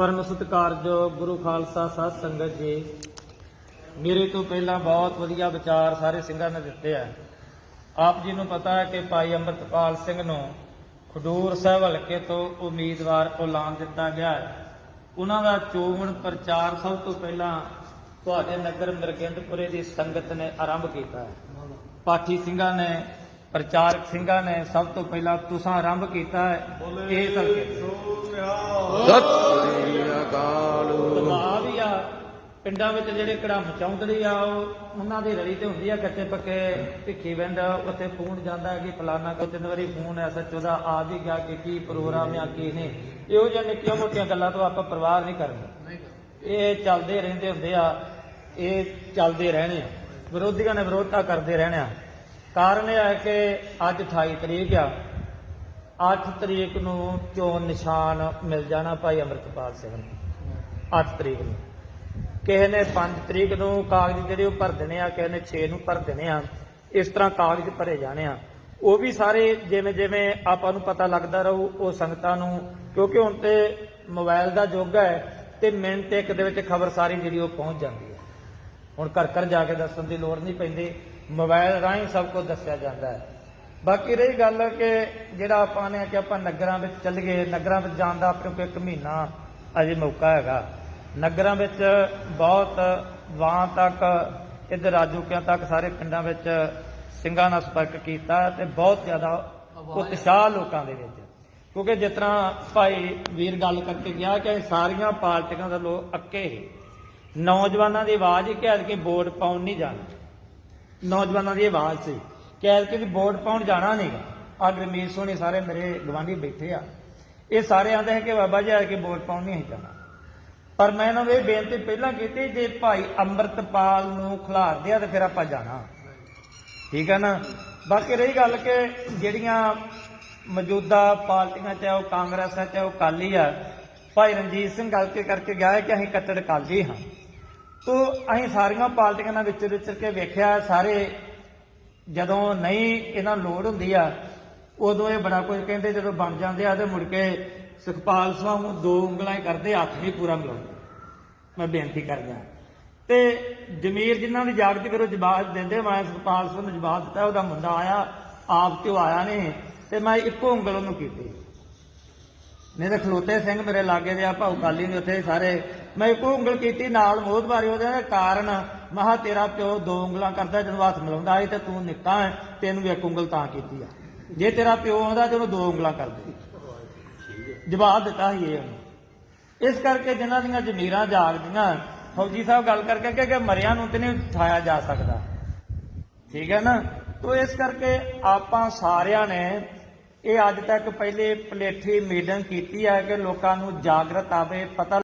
ਪਰਮ ਸਤਿਕਾਰਯੋਗ ਗੁਰੂ ਖਾਲਸਾ ਸਾਧ ਸੰਗਤ ਜੀ, ਮੇਰੇ ਤੋਂ ਪਹਿਲਾਂ ਬਹੁਤ ਵਧੀਆ ਵਿਚਾਰ ਸਾਰੇ ਸਿੰਘਾਂ ਨੇ ਦਿੱਤੇ ਆ। ਆਪ ਜੀ ਨੂੰ ਪਤਾ ਹੈ ਕਿ ਭਾਈ ਅੰਮ੍ਰਿਤਪਾਲ ਸਿੰਘ ਨੂੰ ਖਡੂਰ ਸਾਹਿਬ ਹਲਕੇ ਤੋਂ ਉਮੀਦਵਾਰ ਐਲਾਨ ਦਿੱਤਾ ਗਿਆ ਹੈ। ਉਹਨਾਂ ਦਾ ਚੋਣ ਪ੍ਰਚਾਰ ਸਭ ਤੋਂ ਪਹਿਲਾਂ ਤੁਹਾਡੇ ਨਗਰ ਮਿਰਗਿੰਦਪੁਰੇ ਦੀ ਸੰਗਤ ਨੇ ਆਰੰਭ ਕੀਤਾ ਹੈ। ਪਾਠੀ ਸਿੰਘਾਂ ਨੇ ਪ੍ਰਚਾਰਕ ਸਿੰਘਾਂ ਨੇ ਸਭ ਤੋਂ ਪਹਿਲਾਂ ਤੁਸਾਂ ਆਰੰਭ ਕੀਤਾ ਹੈ ਇਹ ਹਲਕੇ ਤੋਂ। ਸਤਿ ਸ੍ਰੀ ਅਕਾਲ। ਤਲਾਬ ਹੀ ਆ ਪਿੰਡਾਂ ਵਿੱਚ ਜਿਹੜੇ ਕੜਮ ਚੌਂਦੜੀ ਆ ਉਹ ਉਹਨਾਂ ਦੀ ਰਲੀ ਤੇ ਹੁੰਦੀ ਆ ਕੱਚੇ ਪੱਕੇ ਭਿੱਖੀ ਵੰਡ ਉੱਥੇ ਫੋਨ ਜਾਂਦਾ ਕਿ ਫਲਾਨਾ ਕੋ ਤਿੰਨ ਵਾਰੀ ਫੋਨ ਐਸਐਚਓ ਦਾ ਆ ਵੀ ਗਿਆ ਕਿ ਕੀ ਪ੍ਰੋਗਰਾਮ ਆ ਕੀ ਨਹੀਂ। ਇਹੋ ਜਿਹੀਆਂ ਨਿੱਕੀਆਂ ਮੋਟੀਆਂ ਗੱਲਾਂ ਤੋਂ ਆਪਾਂ ਪਰਵਾਹ ਨਹੀਂ ਕਰਨੀ ਇਹ ਚੱਲਦੇ ਰਹਿੰਦੇ ਹੁੰਦੇ ਆ ਇਹ ਚੱਲਦੇ ਰਹਿਣੇ ਆ। ਵਿਰੋਧੀਆਂ ਨੇ ਵਿਰੋਧਤਾ ਕਰਦੇ ਰਹਿਣਾ ਕਾਰਨ ਇਹ ਹੈ ਕਿ ਅੱਜ 28 ਤਰੀਕ ਆ। 8 ਤਰੀਕ ਨੂੰ ਚੋਣ ਨਿਸ਼ਾਨ ਮਿਲ ਜਾਣਾ ਭਾਈ ਅਮਰਤਪਾਲ ਸਿੰਘ ਨੂੰ। 8 ਤਰੀਕ ਨੂੰ। ਕਿਸੇ ਨੇ 5 ਤਰੀਕ ਨੂੰ ਕਾਗਜ਼ ਜਿਹੜੇ ਉਹ ਭਰ ਦੇਣੇ ਆ, ਕਿਸੇ ਨੇ 6 ਨੂੰ ਭਰ ਦੇਣੇ ਆ, ਇਸ ਤਰ੍ਹਾਂ ਕਾਗਜ਼ ਭਰੇ ਜਾਣੇ ਆ। ਉਹ ਵੀ ਸਾਰੇ ਜਿਵੇਂ ਜਿਵੇਂ ਆਪਾਂ ਨੂੰ ਪਤਾ ਲੱਗਦਾ ਰਹੂ, ਉਹ ਸੰਗਤਾਂ ਨੂੰ, ਕਿਉਂਕਿ ਹੁਣ ਤੇ ਮੋਬਾਈਲ ਦਾ ਯੁੱਗ ਹੈ ਤੇ ਮਿੰਟ ਇੱਕ ਦੇ ਵਿੱਚ ਖਬਰ ਸਾਰੀ ਜਿਹੜੀ ਉਹ ਪਹੁੰਚ ਜਾਂਦੀ ਹੈ। ਹੁਣ ਘਰ ਘਰ ਜਾ ਕੇ ਦੱਸਣ ਦੀ ਲੋੜ ਨਹੀਂ ਪੈਂਦੀ। ਮੋਬਾਈਲ ਰਾਹੀਂ ਸਭ ਕੁਝ ਦੱਸਿਆ ਜਾਂਦਾ ਹੈ। ਬਾਕੀ ਰਹੀ ਗੱਲ ਕਿ ਜਿਹੜਾ ਆਪਾਂ ਨੇ ਕਿ ਆਪਾਂ ਨਗਰਾਂ ਵਿੱਚ ਚੱਲ ਗਏ, ਨਗਰਾਂ ਵਿੱਚ ਜਾਣ ਦਾ ਆਪਣੇ ਕੋਲ ਇੱਕ ਮਹੀਨਾ ਅਜੇ ਮੌਕਾ ਹੈਗਾ। ਨਗਰਾਂ ਵਿੱਚ ਬਹੁਤ ਵਾਂ ਤੱਕ, ਇੱਧਰ ਰਾਜੂਕਿਆਂ ਤੱਕ ਸਾਰੇ ਪਿੰਡਾਂ ਵਿੱਚ ਸਿੰਘਾਂ ਨਾਲ ਸੰਪਰਕ ਕੀਤਾ ਤੇ ਬਹੁਤ ਜ਼ਿਆਦਾ ਉਤਸ਼ਾਹ ਲੋਕਾਂ ਦੇ ਵਿੱਚ। ਕਿਉਂਕਿ ਜਿਸ ਤਰ੍ਹਾਂ ਭਾਈ ਵੀਰ ਗੱਲ ਕਰਕੇ ਗਿਆ ਕਿ ਸਾਰੀਆਂ ਪਾਰਟੀਆਂ ਦਾ ਲੋਕ ਅੱਕੇ ਹੀ ਨੌਜਵਾਨਾਂ ਦੀ ਆਵਾਜ਼ ਹੀ ਕਹਿ ਕਿ ਵੋਟ ਪਾਉਣ ਨਹੀਂ ਜਾਣਾ। ਨੌਜਵਾਨਾਂ ਦੀ ਆਵਾਜ਼ ਸੀ। ਕਹਿ ਕੇ ਵੀ ਵੋਟ ਪਾਉਣ ਜਾਣਾ ਨਹੀਂਗਾ ਆ ਗਰਮੀਤ ਸੋਹਣੇ ਸਾਰੇ ਮੇਰੇ ਗਵਾਂਢੀ ਬੈਠੇ ਆ। ਇਹ ਸਾਰੇ ਆਂਦੇ ਹੈ ਕਿ ਬਾਬਾ ਜੀ ਆ ਕੇ ਵੋਟ ਪਾਉਣ ਨਹੀਂ ਜਾਣਾ। ਪਰ ਮੈਂ ਇਹਨਾਂ ਨੂੰ ਇਹ ਬੇਨਤੀ ਪਹਿਲਾਂ ਕੀਤੀ, ਜੇ ਭਾਈ ਅੰਮ੍ਰਿਤਪਾਲ ਨੂੰ ਖਿਲਾਰਦੇ ਆ ਤੇ ਫਿਰ ਆਪਾਂ ਜਾਣਾ। ਠੀਕ ਹੈ ਨਾ? ਬਾਕੀ ਰਹੀ ਗੱਲ ਕਿ ਜਿਹੜੀਆਂ ਮੌਜੂਦਾ ਪਾਰਟੀਆਂ, ਚਾਹੇ ਉਹ ਕਾਂਗਰਸ ਹੈ ਚਾਹੇ ਉਹ ਅਕਾਲੀ ਆ, ਭਾਈ ਰਣਜੀਤ ਸਿੰਘ ਗੱਲ ਕਰਕੇ ਗਿਆ ਹੈ ਕਿ ਅਸੀਂ ਕੱਟੜ ਅਕਾਲੀ ਹਾਂ। ਤੋ ਅਸੀਂ ਸਾਰੀਆਂ ਪਾਰਟੀਆਂ ਨਾਲ ਵਿਚਰ ਵਿਚਰ ਕੇ ਵੇਖਿਆ, ਸਾਰੇ ਜਦੋਂ ਨਹੀਂ ਇਹਨਾਂ ਨੂੰ ਲੋੜ ਹੁੰਦੀ ਆ, ਉਦੋਂ ਇਹ ਬੜਾ ਕੁਝ ਕਹਿੰਦੇ, ਜਦੋਂ ਬਣ ਜਾਂਦੇ ਆ ਤੇ ਮੁੜ ਕੇ ਸੁਖਪਾਲ ਸਿੰਘ ਨੂੰ ਦੋ ਉਂਗਲਾਂ ਹੀ ਕਰਦੇ, ਹੱਥ ਨਹੀਂ ਪੂਰਾ ਮਿਲਾਉਂਦੇ। ਮੈਂ ਬੇਨਤੀ ਕਰਦਾ। ਤੇ ਜ਼ਮੀਰ ਜਿਨ੍ਹਾਂ ਦੀ ਜਾਗਦੀ ਫਿਰ ਉਹ ਜਵਾਬ ਦਿੰਦੇ, ਮੈਂ ਸੁਖਪਾਲ ਸਿੰਘ ਨੂੰ ਜਵਾਬ ਦਿੱਤਾ, ਉਹਦਾ ਮੁੰਡਾ ਆਇਆ, ਆਪ ਤੇ ਉਹ ਆਇਆ ਨਹੀਂ, ਤੇ ਮੈਂ ਇੱਕੋ ਉਂਗਲ ਉਹਨੂੰ ਕੀਤੀ। ਨਹੀਂ ਤਾਂ ਖਲੋਤੇ ਸਿੰਘ ਮੇਰੇ ਲਾਗੇ ਦੇ ਆ, ਭਾਉ ਕਾਲੀ ਨੇ ਉੱਥੇ ਸਾਰੇ। ਮੈਂ ਇੱਕੋ ਉਂਗਲ ਕੀਤੀ, ਨਾਲ ਮੋਹਦਵਾਰੀ ਉਹਦੇ ਕਾਰਨ। ਮਹਾ ਤੇਰਾ ਪਿਓ ਦੋ ਉਂਗਲਾਂ ਕਰਦਾ ਜਦੋਂ ਹੱਥ ਮਿਲਾਉਂਦਾ ਸੀ ਤੇ ਤੂੰ ਨਿੱਕਾ ਹੈ, ਤੈਨੂੰ ਇੱਕ ਉਂਗਲ ਤਾਂ ਕੀਤੀ ਆ। ਜੇ ਤੇਰਾ ਪਿਓ ਆਉਂਦਾ ਤੇ ਉਹਨੂੰ ਦੋ ਉਂਗਲਾਂ ਕਰਦੇ ਜਵਾਬ ਦਿੱਤਾ ਸੀ ਇਹ ਉਹਨੇ। ਇਸ ਕਰਕੇ ਜਿਨ੍ਹਾਂ ਦੀਆਂ ਜ਼ਮੀਰਾਂ ਜਾਗਦੀਆਂ, ਫੌਜੀ ਸਾਹਿਬ ਗੱਲ ਕਰਕੇ ਕਿ- ਕਿ ਮਰਿਆਂ ਨੂੰ ਤੇ ਨਹੀਂ ਉਠਾਇਆ ਜਾ ਸਕਦਾ। ਠੀਕ ਹੈ ਨਾ? ਤੋ ਇਸ ਕਰਕੇ ਆਪਾਂ ਸਾਰਿਆਂ ਨੇ ਇਹ ਅੱਜ ਤੱਕ ਪਹਿਲੇ ਪਲੇਠੀ ਮੀਟਿੰਗ ਕੀਤੀ ਹੈ ਕਿ ਲੋਕਾਂ ਨੂੰ ਜਾਗਰਤ ਆਵੇ ਪਤਾ